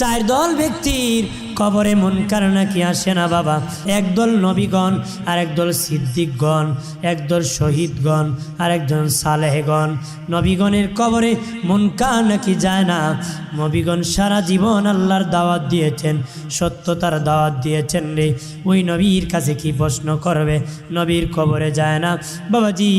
চার দল ব্যক্তির কবরে মুনকার নাকি আসে না বাবা? একদল নবীগণ আর একদল সিদ্দিকগণ, একদল শহীদগণ আর একজন সালেহগণ। নবীগণের কবরে মুনকার নাকি যায় না? নবীগণ সারা জীবন আল্লাহর দাওয়াত দিয়েছেন, সত্যতার দাওয়াত দিয়েছেন রে। ওই নবীর কাছে কি প্রশ্ন করবে? নবীর কবরে যায় না? বাবাজি,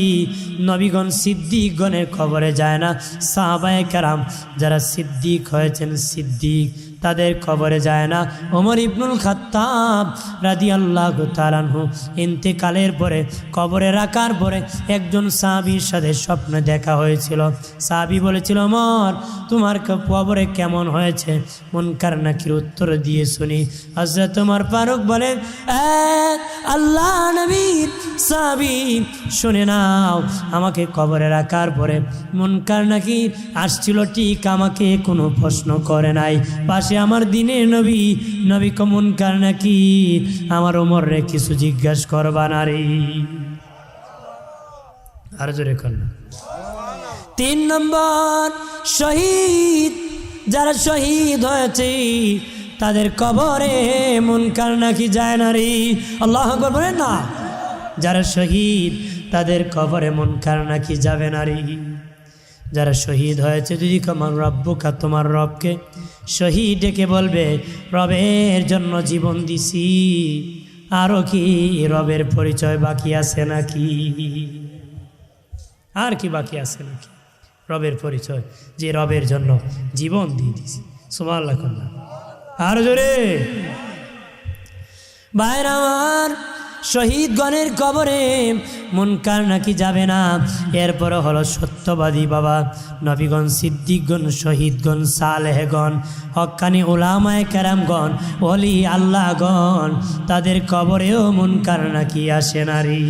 নবীগণ সিদ্দিকগণের কবরে যায় না। সাহাবায়ে কারাম যারা সিদ্দিক হয়েছেন, সিদ্দিক তাদের খবরে যায় না। ওমর ইবনুল খাত্তাব রাদি আল্লাহ তালানহু ইন্তেকালের পরে, কবরে রাখার পরে একজন সাবির সাথে স্বপ্নে দেখা হয়েছিল। সাবি বলেছিল, ওমর, তোমার কবরে কেমন হয়েছে? মনকার নাকির উত্তর দিয়ে শুনি। হজরত তোমার ফারুক বলেন, "এক আল্লাহ নবীর সাহাবি শুনে নাও, আমাকে কবরে রাখার পরে মনকার নাকি আসছিল, ঠিক আমাকে কোনো প্রশ্ন করে নাই। পাশে আমার দিনে নবী নবী কমনকার নাকি? আমার ওমর রে কিছু জিজ্ঞাসা করবা না রে। আর জোরে কর না। তিন নম্বর, শহীদ, যারা শহীদ হয়েছে তাদের কবরে মুনকার নাকি যায় না রে? আল্লাহ বলেন না। যারা শহীদ, তাদের কবরে মুনকার নাকি যাবে না রে? যারা শহীদ হয়েছে, যদি তোমার রব্বুকা, তোমার রবকে। শহীদ ডেকে বলবে, রবের জন্য জীবন দিছি। আরও কি রবের পরিচয় বাকি আছে নাকি? আর কি বাকি আছে নাকি? রবের পরিচয়, যে রবের জন্য জীবন দিয়ে দিছি। সুমাল কন্যা। আর জোরে। ভাইর আমার শহীদগণের কবরে মুনকার নাকি যাবে না? এরপরে হলো সত্যবাদী বাবা। নবীগণ, সিদ্দিকগণ, শহীদগণ, সালেহগণ হক্কানি ওলামায় ক্যারামগণ অলি আল্লাহগণ, তাদের কবরেও মুনকার নাকি আসে নারী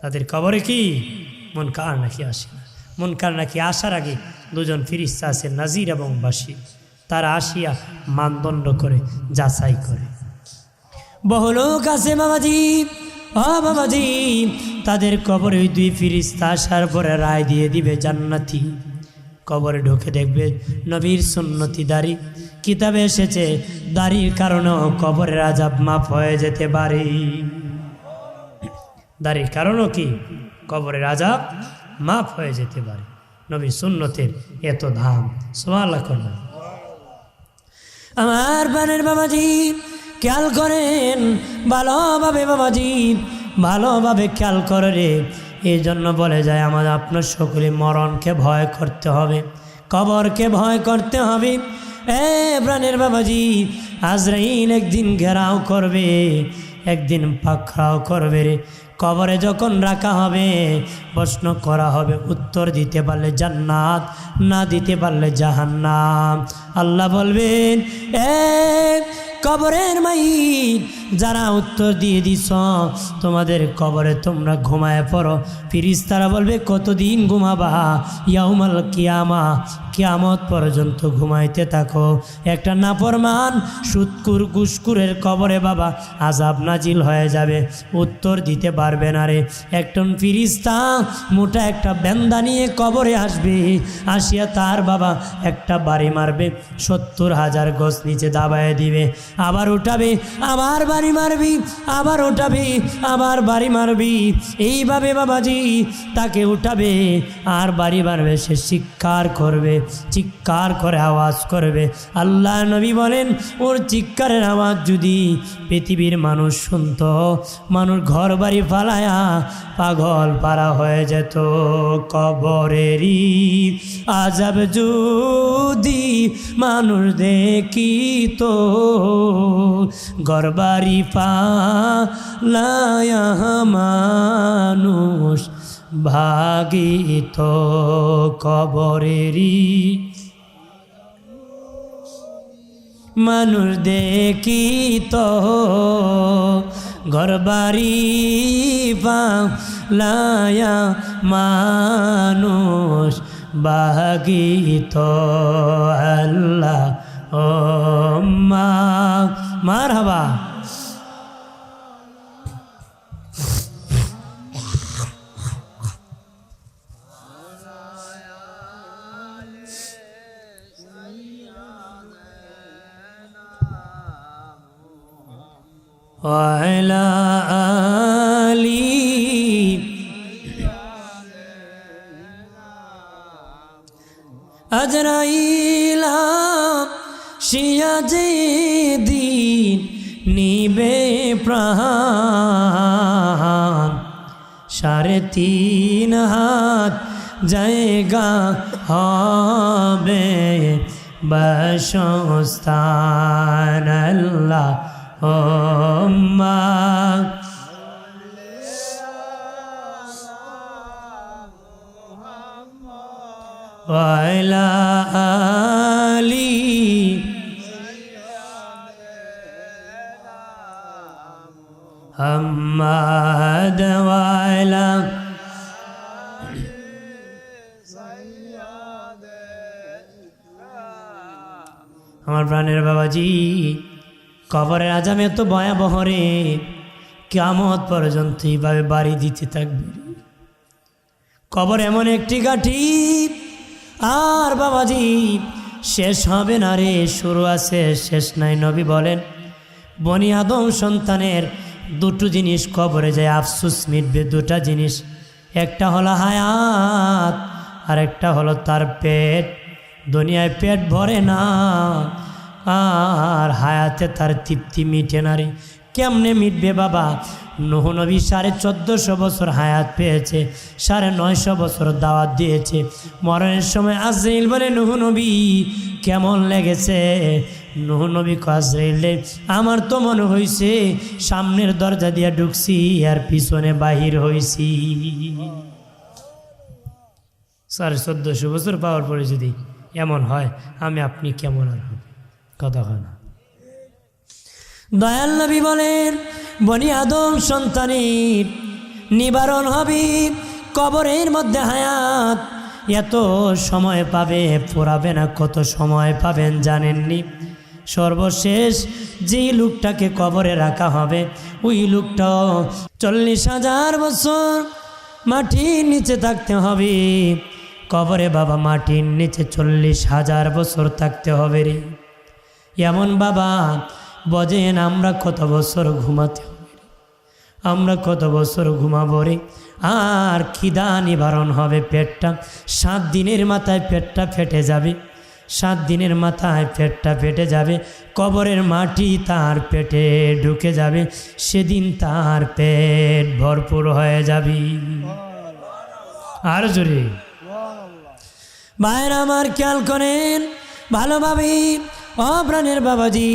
তাদের কবরে কি? মন কার নাকি আসে না। মন কার নাকি আসার আগে দুজন ফিরিস্তা আছে নাজির এবং বাসি তারা আসিয়া মানদণ্ড করে, যাচাই করে। বহু লোক আছে বাবাজি ও বাবাজি, তাদের কবরে ওই দুই ফিরিস্তা আসার পরে রায় দিয়ে দিবে জান্নাতি। কবরে ঢুকে দেখবে নবীর সুন্নতি দাড়ি। কিতাবে এসেছে, দাড়ির কারণেও কবরের আজাব মাফ হয়ে যেতে পারে। দাড়ির কারণও কি? কবরের আজাব মাফ হয়ে যেতে পারে। নবী সুন্নতের এত ধাম সোয়াল করলাম আমার বানের বাবাজি খেয়াল করেন, ভালোভাবে বাবাজি ভালোভাবে খেয়াল করে রে। এই জন্য বলে যায়, আমার আপনার সকলে মরণকে ভয় করতে হবে, কবরকে ভয় করতে হবে। এ প্রাণের বাবাজি আজরাইল একদিন ঘেরাও করবে, একদিন পাখরাও করবে রে। কবরে যখন রাখা হবে, প্রশ্ন করা হবে, উত্তর দিতে পারলে জান্নাত, না দিতে পারলে জাহান্নাম। আল্লাহ বলবেন কবরের মাই যারা উত্তর দিয়ে দিস, তোমাদের কবরে তোমরা ঘুমায় পড়ো। ফিরিস তারা বলবে, কতদিন ঘুমাবা? ইয়াউমাল কিয়ামা, কিয়ামত পর্যন্ত ঘুমাইতে থাকো। একটা নাপরমান সুৎকুর গুসকুরের কবরে, বাবা আজাব নাজিল হয়ে যাবে। উত্তর দিতে পারবে না রে। একজন ফিরিস্তা মোটা একটা ব্যান্দা নিয়ে কবরে আসবে। আসিয়া তার বাবা একটা বাড়ি মারবে। সত্তর হাজার গছ নিচে দাবায় দিবে। আবার উঠাবে, আবার বাড়ি মারবি, আবার উঠাবে, আবার বাড়ি মারবি। এইভাবে বাবাজি তাকে উঠাবে, আর বাড়ি মারবে, সে চিৎকার করবে, চিৎকার করে আওয়াজ করবে। আল্লাহ নবী বলেন, ওর চিৎকারের আওয়াজ যদি পৃথিবীর মানুষ শুনত, মানুষ ঘর বাড়ি ফালায়া পাগল পারা হয়ে যেত কবরেরই আজাব যদি মানুষ দেখিত গরবারি পালায়া মানুষ ভাগিত কবরেরই। মানুষ দেখিত ঘর বাড়ি পালায়া মানুষ বাগিত আল্লাহ মার হবা আলি। আজরাই যে দিন নিবে প্রাণ সাড়ে তিন হাত জায়গা হবে বসস্থান আল্লাহ ও মা وعلى آله محمد وعلى আমার প্রাণের বাবাজি কবরের আজামে তো ভয়াবহ রে কেমত পর্যন্ত এইভাবে বাড়ি দিতে থাকবে কবর এমন একটি গাঠি আর বাবাজি শেষ হবে না রে শুরু আছে শেষ নাই নবী বলেন বনি আদম সন্তানের দুটো জিনিস কবরে যায়, আফসুস মিটবে দুটা জিনিস। একটা হলো হায়াত আর একটা হলো তার পেট। দুনিয়ায় পেট ভরে না, আর হায়াতে তার তৃপ্তি মিটে না রে। কেমনে মিটবে বাবা? নহু নবী সাড়ে চোদ্দোশো বছর হায়াত পেয়েছে, সাড়ে নয়শো বছর দাওয়াত দিয়েছে। মরণের সময় আজরাইল বলে, নহু নবী, কেমন লেগেছে? নহু নবী কাজরাইলে আমার তো মনে হয়েছে সামনের দরজা দিয়ে ঢুকছি আর পিছনে বাহির হয়েছি সাড়ে চোদ্দশো বছর পাওয়ার পরে যদি এমন হয়, আমি আপনি কেমন আর হবে? কথা হয় না। দয়াল নবী বলেন, বনি আদম সন্তানের নিবারণ হবে কবরের মধ্যে হায়াত। এত সময় পাবে, পোড়াবে না, কত সময় পাবেন জানেননি? সর্বশেষ যেই লোকটাকে কবরে রাখা হবে, ওই লোকটাও চল্লিশ হাজার বছর মাটির নিচে থাকতে হবে। কবরে বাবা মাটির নিচে চল্লিশ হাজার বছর থাকতে হবে রে। এমন বাবা, বজেন আমরা কত বছর ঘুমাতে হবে আমরা কত বছর ঘুমাবো রে। আর খিদা নিবারণ হবে পেটটা, সাত দিনের মাথায় পেটটা ফেটে যাবে। সাত দিনের মাথায় পেটটা ফেটে যাবে, কবরের মাটি তার পেটে ঢুকে যাবে, সেদিন তার পেট ভরপুর হয়ে যাবে। আর জোরে। ভাইয়ের আমার খেয়াল করেন, ভালোভাবে অপ্রাণের বাবাজি,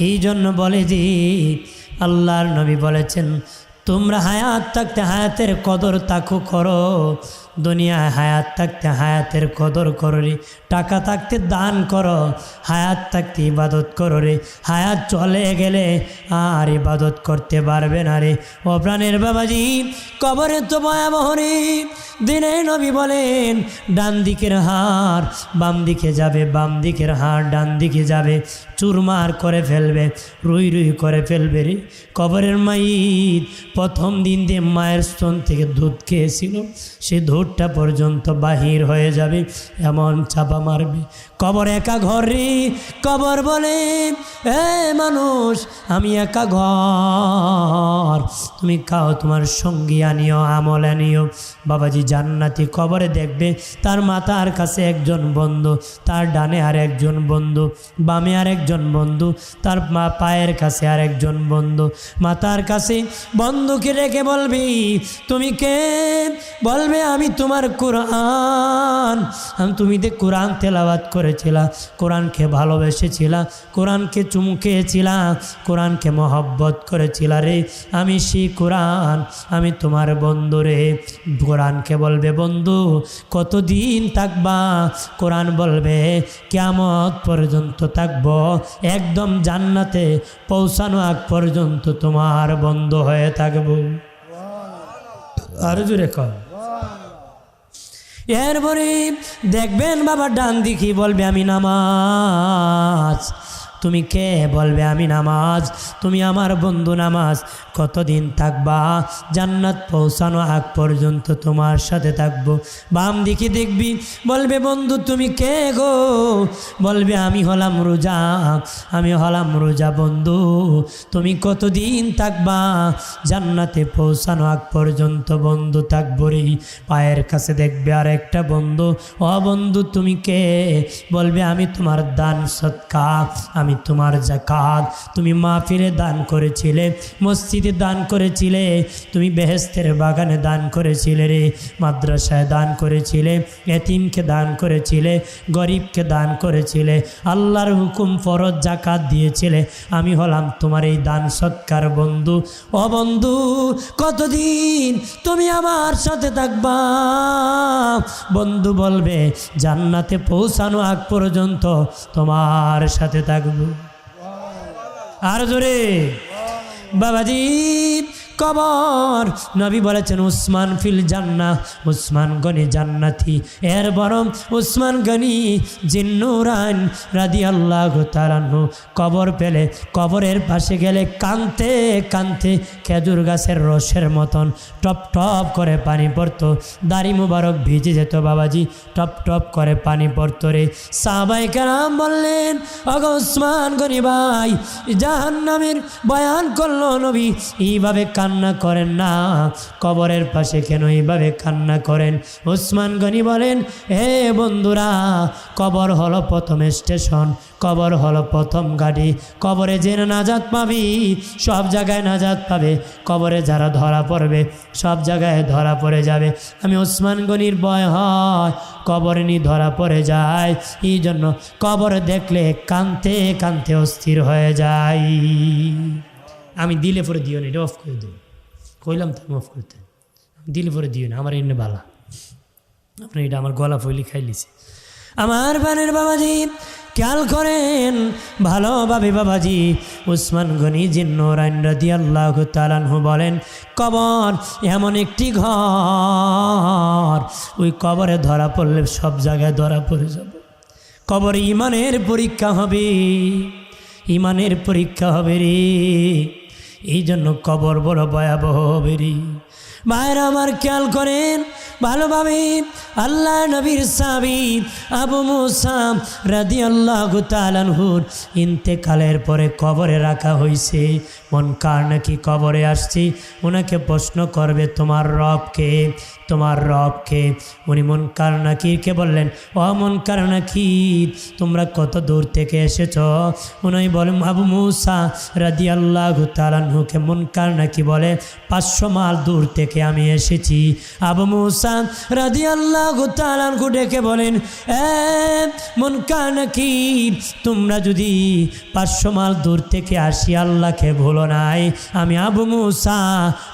এই জন্য বলে যে, আল্লাহর নবী বলেছেন, তোমরা হায়াত থাকতে হায়াতের কদর তাকু করো দুনিয়ায় হায়াত থাকতে হায়াতের কদর করো রে টাকা থাকতে দান করো, হায়াত থাকতে ইবাদত করো রে হায়াত চলে গেলে আর ইবাদত করতে পারবে না রে। ও প্রাণের বাবাজি, কবরে তো ভয়াবহ রে। দিনে নবী বলেন, ডান দিকের হাড় বাম দিকে যাবে, বাম দিকের হাড় ডান দিকে যাবে, চুরমার করে ফেলবে, রুই রুই করে ফেলবে রে। কবরের মাইত প্রথম দিন দিয়ে মায়ের স্তন থেকে দুধ খেয়েছিল, সে দুধটা পর্যন্ত বাহির হয়ে যাবে। এমন চাপা মারবে। কবর একা ঘর কবর বলে, এ মানুষ, আমি একা ঘর। তুমি খাও তোমার সঙ্গী আনিও, আমল আনিও। বাবাজি জান্নাতি কবরে দেখবে, তার মাথার কাছে একজন বন্ধু, তার ডানে আর একজন বন্ধু, বামে আর একজন বন্ধু, তার মা পায়ের কাছে আর একজন বন্ধু। মাথার কাছে বন্ধুকে রেখে বলবি, তুমি কে? বলবে, আমি তোমার কোরআন। তুমি যে কোরআন তেলাবাত করেছিলা, কোরআনকে ভালোবেসেছিলা, কোরআনকে চুমকেছিলা কোরআনকে মহব্বত করেছিলা রে। আমি সেই কোরআন, আমি তোমার বন্ধু রে। কোরআনকে বলবে, বন্ধু, কতদিন থাকবা? কোরআন বলবে কেমত পর্যন্ত থাকব। একদম জান্নাতে পৌঁছানো আগ পর্যন্ত তোমার বন্ধ হয়ে থাকব। আরও জোরে কর। এরপরে দেখবেন বাবা ডান দিকে বলবে আমি নামাজ তুমি কে বলবে আমি নামাজ? তুমি আমার বন্ধু নামাজ। কতদিন থাকবা? জান্নাত পৌঁছানো আগ পর্যন্ত তোমার সাথে থাকব। বাম দিকে দেখবি, বলবে, বন্ধু, তুমি কে গো? বলবে, আমি হলাম রোজা, আমি হলাম রোজা বন্ধু। তুমি কতদিন থাকবা? জান্নাতে পৌঁছানো আগ পর্যন্ত বন্ধু থাকব রে। পায়ের কাছে দেখবে আর একটা বন্ধু ও বন্ধু, তুমি কে? বলবে, আমি তোমার দান সৎকা আমি তোমার জাকাত তুমি মাহফিলে দান করেছিলে, মসজিদে দান করেছিলে, তুমি বেহেস্তের বাগানে দান করেছিলে রে, মাদ্রাসায় দান করেছিলে, এতিমকে দান করেছিলে, গরিবকে দান করেছিলে, আল্লাহর হুকুম ফরজ জাকাত দিয়েছিলে, আমি হলাম তোমার এই দান সৎকার বন্ধু। ও বন্ধু, কতদিন তুমি আমার সাথে থাকবা? বন্ধু বলবে, জান্নাতে পৌঁছানো আগ পর্যন্ত তোমার সাথে থাকব। আর জোরে বাবাজি কবর। নবী বলেছেন, উসমান ফিল জান্না উসমান গনি জান্নাতি। এর বরং উসমান গনি জিন্নুরান রাদি আল্লাহ তারান্নু কবর পেলে, কবরের পাশে গেলে কানতে কানতে খেজুর গাছের রসের মতন টপ টপ করে পানি পড়তো। দাড়ি মুবারক ভিজে যেত বাবাজি, টপ টপ করে পানি পড়তো রে। সাহাবাই কেরাম বললেন অগ উসমান গনি ভাই, জাহান্নামের বয়ান করল নবী, এইভাবে কান্না করেন না। কবরের পাশে কেন এইভাবে কান্না করেন? উসমান গনি বলেন হে বন্ধুরা, কবর হলো প্রথম স্টেশন, কবর হলো প্রথম গাড়ি। কবরে যে নাজাত পাবি, সব জায়গায় নাজাত পাবে। কবরে যারা ধরা পড়বে, সব জায়গায় ধরা পড়ে যাবে। আমি ওসমান গনির ভয় হয়, কবরে নি ধরা পড়ে যায়। এই জন্য কবর দেখলে কানতে কানতে অস্থির হয়ে যায়। আমি দিলে পরে দিও না, এটা অফ করে দেবো কইলাম তো আমি অফ করতে। দিলে পরে দিও না, আমার এমনি বালা। আপনি এটা আমার গলা ফইলি খাইলিছে আমার বানের বাবাজি, খেয়াল করেন ভালোভাবে বাবাজি, উসমান গনি জিন্নরাইন রাদি আল্লাহ তালানহু বলেন, কবর এমন একটি ঘর, ওই কবরে ধরা পড়লে সব জায়গায় ধরা পড়ে যাব। কবর ইমানের পরীক্ষা হবে, ইমানের পরীক্ষা হবে রে। এই জন্য কবর বড় ভয়াবহ বেরি। মায়ের আমার খেয়াল করেন ভালোভাবে আল্লাহ নবীর সাবি আবু মুসাম রাদি আল্লাহ তালানহুর ইন্তেকালের পরে কবরে রাখা হয়েছে মন কার নাকি কবরে আসছি? ওনাকে প্রশ্ন করবে, তোমার রবকে তোমার রবকে উনি মন কার নাকিরকে বললেন, ও মন কার নাকির, তোমরা কত দূর থেকে এসেছ? উনি বলেন, আবু মুসা রাদি আল্লাহ তালানহুকে মন কার নাকি বলে, পাঁচশো মাইল দূর থেকে আমি এসেছি। আবু মুসা রাদি আল্লাহ তালানহু ডেকে বলেন, এ মন কার নাকির, তোমরা যদি পাঁচশো মাইল দূর থেকে আসি, আল্লাহকে ভুলো নাই। আমি আবু মুসা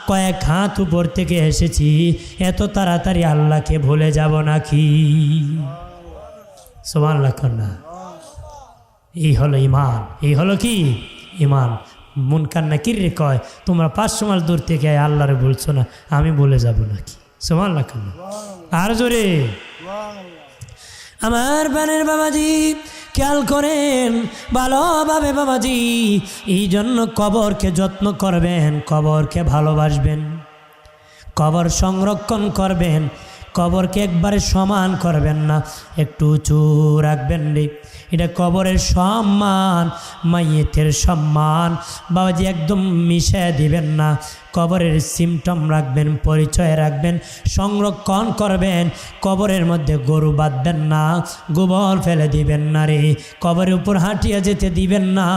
কয়েক হাত উপর থেকে এসেছি। এত তাড়াতাড়ি আল্লাহকে ভুলে যাব নাকি? সোমান না। এই হলো ইমান এই হলো কি? ইমান মন কান্না কিরে কয় তোমরা পাঁচশো মাইল দূর থেকে আল্লাহরে বলছো না আমি বলে যাব নাকি? সোমান না। আর জোরে। আমার বানের বাবাজি খেয়াল করেন ভালোভাবে বাবাজি এই জন্য কবরকে যত্ন করবেন কবরকে ভালোবাসবেন কবর সংরক্ষণ করবেন। কবরকে একবারে সমান করবেন না। একটু উঁচু রাখবেন রে। এটা কবরের সম্মান, মাইয়েতের সম্মান। বাবাজি একদম মিশে দিবেন না। কবরের সিমটম রাখবেন, পরিচয় রাখবেন, সংরক্ষণ করবেন। কবরের মধ্যে গরু বাঁধবেন না, গোবর ফেলে দিবেন না রে। কবরের উপর হাঁটিয়ে যেতে দিবেন না।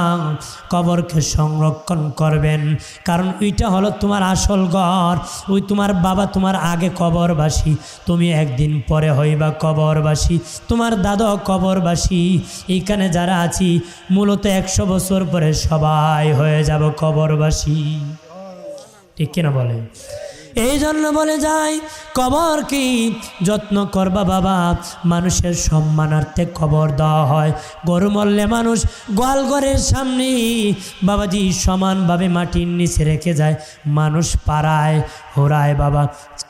কবরকে সংরক্ষণ করবেন। কারণ ওইটা হলো তোমার আসল ঘর। ওই তোমার বাবা তোমার আগে কবরবাসী। তুমি একদিন পরে হইবা কবরবাসী, তোমার দাদা কবরবাসী। এইখানে যারা আছি, মূলত একশো বছর পরে সবাই হয়ে যাব কবরবাসী। ঠিক কিনা বলে? এই জন্য বলে যায় কবর কি? যত্ন করবা বাবা, মানুষের সম্মানার্থে কবর দেওয়া হয়। গরু মরলে মানুষ গোয়ালঘরের সামনে, বাবাজি সমানভাবে মাটির নিচে রেখে যায়। মানুষ পাড়ায় হোরায় বাবা,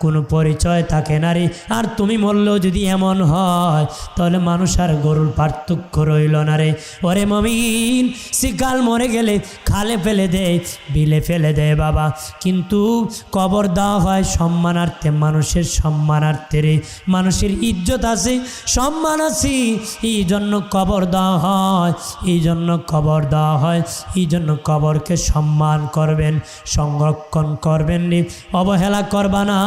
কোনো পরিচয় থাকে না রে। আর তুমি মরলেও যদি এমন হয়, তাহলে মানুষ আর গরুর পার্থক্য রইল না রে। ওরে মমিন, শিকাল মরে গেলে খালে ফেলে দেয় বিলে ফেলে দেয় বাবা। কিন্তু কবর দেওয়া হয় সম্মানার্থে, মানুষের সম্মানার্থে রে। মানুষের ইজ্জত আছে, সম্মান আছে, এই জন্য কবর দেওয়া হয়, এই জন্য কবর দেওয়া হয়, এই জন্য কবরকে সম্মান করবেন, সংরক্ষণ করবেন রে। অবহেলা করবা না।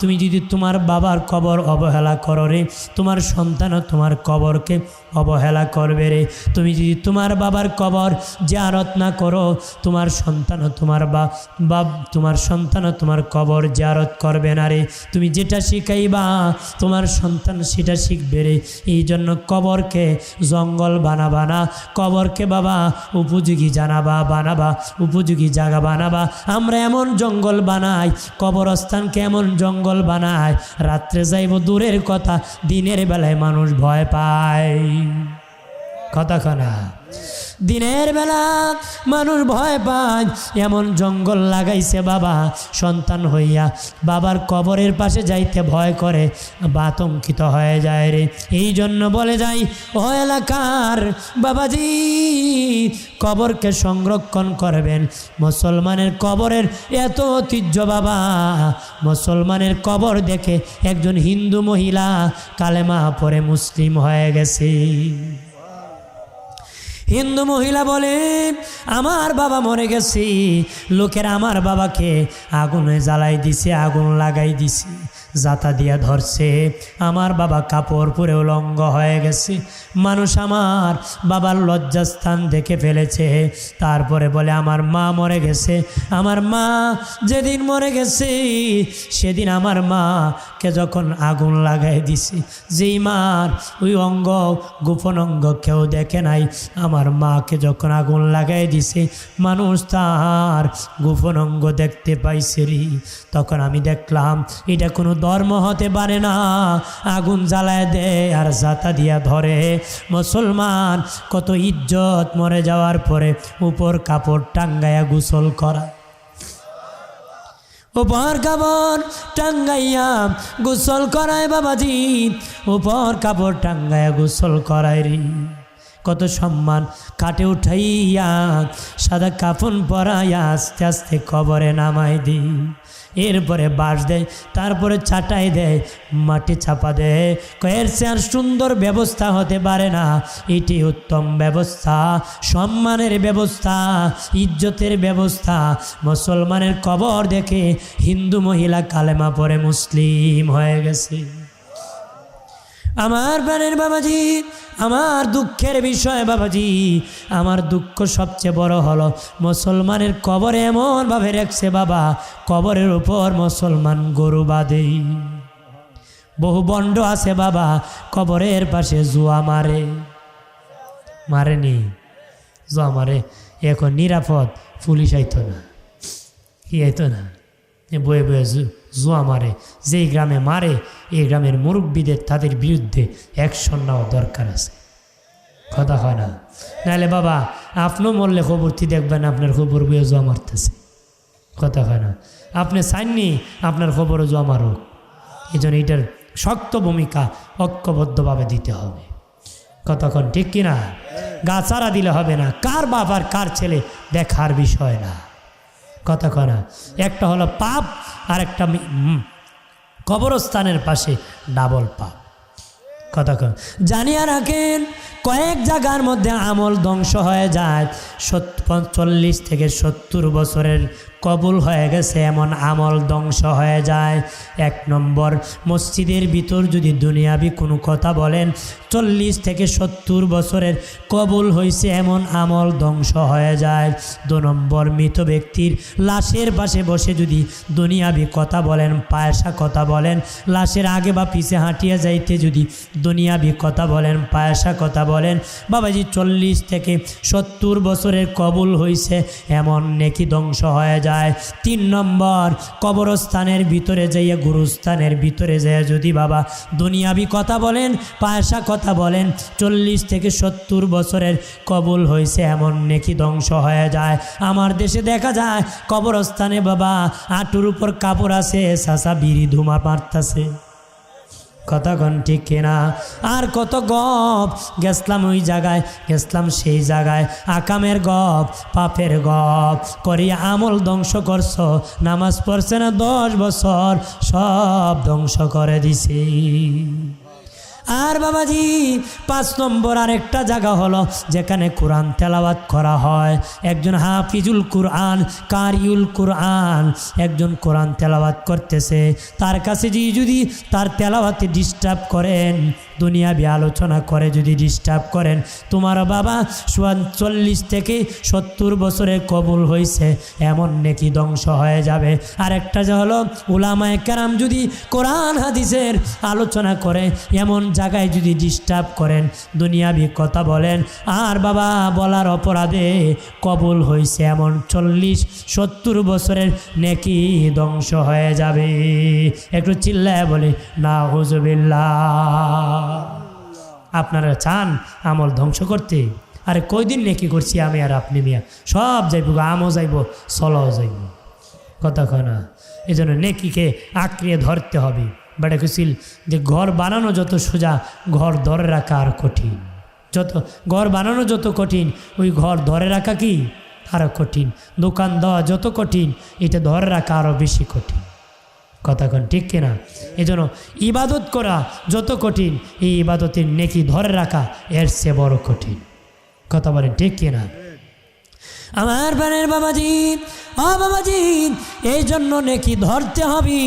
তুমি যদি তোমার বাবার কবর অবহেলা করো রে, তোমার সন্তানও তোমার কবরকে অবহেলা করবে রে। তুমি যদি তোমার বাবার কবর জারত না করো, তোমার সন্তানও তোমার বা বাপ তোমার সন্তানও তোমার কবর জারত করবে না রে। তুমি যেটা শিখাইবা, তোমার সন্তান সেটা শিখবে রে। এই জন্য কবরকে জঙ্গল বানাবা না। কবরকে বাবা, উপযোগী জানাবা, বানাবা, উপযোগী জায়গা বানাবা। আমরা এমন জঙ্গল বানাই কবরস্থানকে কেমন জঙ্গল বানায়? রাত্রে যাইব দূরের কথা দিনের বেলায় মানুষ ভয় পায়। কথা খানা দিনের বেলা মানুষ ভয় পায়, এমন জঙ্গল লাগাইছে বাবা। সন্তান হইয়া বাবার কবরের পাশে যাইতে ভয় করে বা আতঙ্কিত হয়ে যায় রে। এই জন্য বলে যাই, ও এলাকার বাবাজি, কবরকে সংরক্ষণ করবেন। মুসলমানের কবরের এত ঐতিহ্য বাবা। মুসলমানের কবর দেখে একজন হিন্দু মহিলা কালেমা পরে মুসলিম হয়ে গেছে। হিন্দু মহিলা বলেন আমার বাবা মরে গেছি, লোকের আমার বাবাকে আগুনে জ্বালাই দিছে, আগুন লাগাই দিছে। জাতা দিয়া ধরছে। আমার বাবা কাপড় পরে উলঙ্গ হয়ে গেছে। মানুষ আমার বাবার লজ্জাস্থান দেখে ফেলেছে। তারপরে বলে, আমার মা মরে গেছে। আমার মা যেদিন মরে গেছে, সেদিন আমার মাকে যখন আগুন লাগাই দিছে। যেই মার ওই অঙ্গ, গোপন অঙ্গ কেউ দেখে নাই। আমার মাকে যখন আগুন লাগাই দিছে, মানুষ তার গোপন অঙ্গ দেখতে পাইছে তখন আমি দেখলাম, এটা কোনো ধর্ম হতে পারে না। আগুন জ্বালায় দেয় আর জাতা দিয়া ধরে। মুসলমান কত ইজ্জত মরে যাওয়ার পরে উপর কাপড় টাঙ্গায়া গোসল করা। উপর কাপড় টাঙ্গাইয়া গোসল করায় বাবাজি। উপর কাপড় টাঙ্গাইয়া গোসল করায় রে। কত সম্মান কাটে উঠাইয়া, সাদা কাফন পরাইয়া আস্তে আস্তে কবরে নামাই দিই। এরপরে বাঁশ দেয়, তারপরে চাটাই দেয়, মাটি চাপা দেয়। কয়ের আর সুন্দর ব্যবস্থা হতে পারে না, এটি উত্তম ব্যবস্থা, সম্মানের ব্যবস্থা, ইজ্জতের ব্যবস্থা। মুসলমানের কবর দেখে হিন্দু মহিলা কালেমা পরে মুসলিম হয়ে গেছে। আমার প্রাণের বাবাজি, আমার দুঃখের বিষয় বাবাজি, আমার দুঃখ সবচেয়ে বড় হলো মুসলমানের কবর এমনভাবে রেখছে বাবা, কবরের উপর মুসলমান গরু বাঁধে। বহু বন্ড আছে বাবা, কবরের পাশে জুয়া মারে। মারেনি, জুয়া মারে, এখন নিরাপদ, পুলিশ আইতো না, কি আইতো না। এ বয়ে বয়ে জুয়া মারে যেই গ্রামে মারে এই গ্রামের মুরব্বীদের তাদের বিরুদ্ধে অ্যাকশন নেওয়া দরকার আছে কথা হয় না নাহলে বাবা আপনিও মরলে খবরটি দেখবেন আপনার খবর বয়ে জুয়া মারতেছে কথা হয় না আপনি চাননি আপনার খবরও জুয়া মারুক এই জন্য এটার শক্ত ভূমিকা ঐক্যবদ্ধভাবে দিতে হবে কতক্ষণ ঠিক কিনা গাছারা দিলে হবে না কার বাপ আর কার ছেলে দেখার বিষয় না কথা কনা একটা হলো পাপ আর একটা কবরস্থানের পাশে ডাবল পাপ। কথা কন জানিয়া রাখেন, কয়েক জায়গার মধ্যে আমল ধ্বংস হয়ে যায়। চল্লিশ থেকে সত্তর বছরের কবুল হয়ে গেছে, এমন আমল ধ্বংস হয়ে যায়। এক নম্বর, মসজিদের ভিতর যদি দুনিয়াবি কোনো কথা বলেন, চল্লিশ থেকে সত্তর বছরের কবুল হয়েছে এমন আমল ধ্বংস হয়ে যায়। দু নম্বর, মৃত ব্যক্তির লাশের পাশে বসে যদি দুনিয়াবি কথা বলেন, পায়সা কথা বলেন, লাশের আগে বা পিছে হাঁটিয়ে যাইতে যদি দুনিয়াবি কথা বলেন, পায়সা কথা বলেন, বাবাজি চল্লিশ থেকে সত্তর বছরের কবুল হয়েছে এমন নেকি ধ্বংস হয়ে যায়। যায়, তিন নম্বর, কবরস্থানের ভিতরে যাইয়া, গুরুস্থানের ভিতরে যাইয়া যদি বাবা দুনিয়াবি কথা বলেন, পায়সা কথা বলেন, চল্লিশ থেকে সত্তর বছরের কবুল হয়েছে এমন নেকি ধ্বংস হয়ে যায়। আমার দেশে দেখা যায়, কবরস্থানে বাবা আটুর উপর কাপড় আছে সাসা বিড়ি ধুমা পারতাছে। কতক্ষণ ঠিক কিনা? আর কত গপ? গেছলাম ওই জায়গায় গেছলাম সেই জায়গায়। আকামের গপ, পাপের গপ। করি আমল ধ্বংস করছ, নামাজ পড়ছে না দশ বছর, সব ধ্বংস করে দিছি। আর বাবাজি, পাঁচ নম্বর আরেকটা জায়গা হলো যেখানে কোরআন তেলাওয়াত করা হয়। একজন হাফিজুল কোরআন, কারিউল কোরআন একজন কোরআন তেলাওয়াত করতেছে। তার কাছে যে যদি তার তেলাওয়াতে ডিস্টার্ব করেন দুনিয়া দুনিয়াবি আলোচনা করে যদি ডিস্টার্ব করেন, তোমার বাবা চল্লিশ থেকে সত্তর বছরে কবুল হয়েছে এমন নেকি ধ্বংস হয়ে যাবে। আরেকটা যে হলো উলামায় কেরাম যদি কোরআন হাদিসের আলোচনা করে, এমন জায়গায় যদি ডিস্টার্ব করেন, দুনিয়াবি কথা বলেন, আর বাবা বলার অপরাধে কবুল হয়েছে এমন চল্লিশ সত্তর বছরের নেকি ধ্বংস হয়ে যাবে। একটু চিল্লায় বলে না হুজবিল্লা আপনারা চান আমল ধ্বংস করতে? আরে কয়দিন নেকি করছি আমি আর আপনি মিয়া? সব যাইব, আমও যাইব, চলও যাইব। কথা কয় না এই জন্য নেকিকে আঁকড়িয়ে ধরতে হবে। বেটা কুশিল যে ঘর বানানো যত সোজা ঘর ধরে রাখা আর কঠিন যত ঘর বানানো যত কঠিন ওই ঘর ধরে রাখা কি আরও কঠিন দোকান দেওয়া যত কঠিন এটা ধরে রাখা আরও বেশি কঠিন কথা কন ঠিক কিনা এই জন্য ইবাদত করা যত কঠিন এই ইবাদতের নেকি ধরে রাখা এর চেয়ে বড় কঠিন কথা বলেন ঠিক কিনা আমার বানের বাবাজি, ও বাবাজি এই জন্য নেকি ধরতে হবে।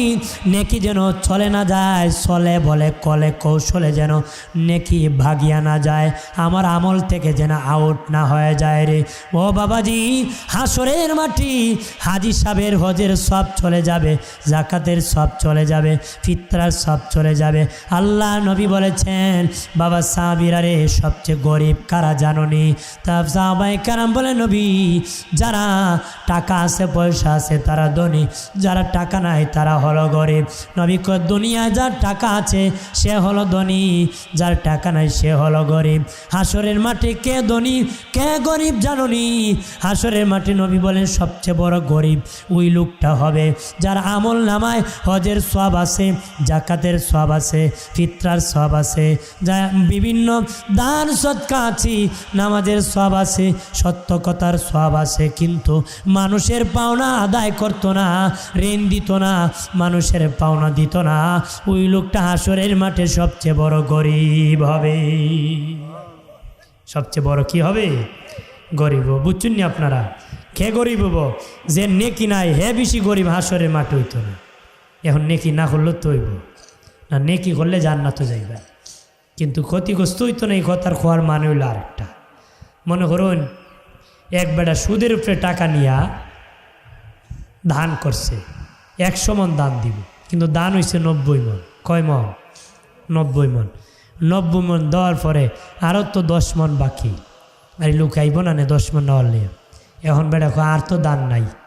নেকি যেন চলে না যায়, চলে বলে কলে কৌশলে যেন নেকি ভাগিয়া না যায়। আমার আমল থেকে যেন আউট না হয়ে যায় রে। ও বাবাজি, হাসরের মাটি, হাজি সাহেবের হজের সব চলে যাবে, জাকাতের সব চলে যাবে, ফিতরার সব চলে যাবে। আল্লাহ নবী বলেছেন, বাবা সাহাবিরা রে, সবচেয়ে গরিব কারা জাননি? তা সাহাবাই কারাম বলে, নবী যারা টাকা আছে, পয়সা আছে, তারা ধনী। যারা টাকা নাই, তারা হলো গরিব। নবী দুনিয়ায় যার টাকা আছে, সে হলো ধনী। যার টাকা নাই, সে হলো গরিব। হাসরের মাঠে কে ধনী, কে গরিব জাননি? হাসরের মাঠে নবী বলেন, সবচেয়ে বড় গরিব ওই লোকটা হবে। যার আমল নামায় হজের সব আছে জাকাতের সব আছে, ফিতরার সব আছে, যা বিভিন্ন দান সৎকা আছে, নামাজের সব আছে, সত্য কথার সব আছে, কিন্তু মানুষের পাওনা আদায় করতো না, ঋণ দিত না, মানুষের পাওনা দিত না। ওই লোকটা হাসরের মাঠে সবচেয়ে বড় গরিব হবে। সবচেয়ে বড় কি হবে? গরিব বুঝছেন নি আপনারা? কে গরিব হব? যে নেকি নাই, হে বেশি গরিব, হাসরের মাঠে হইতো না। এখন নেকি না করলে তো হইব। না, নেকি করলে জান্নাত যাইবে। কিন্তু ক্ষতিগ্রস্ত হইতো না, এই কথার খোয়ার মানে হইল আরেকটা। মনে করুন এক বেড়া সুদের উপরে টাকা নিয়া ধান করছে। একশো মন দান দিব। কিন্তু দান হয়েছে নব্বই মন। কয় মন? নব্বই মন। নব্বই মন দেওয়ার পরে আরও তো দশ মন বাকি। আর লুকাইব না নে, দশ মন নেওয়ার নিয়ে এখন বেড়া আর তো দান নাই।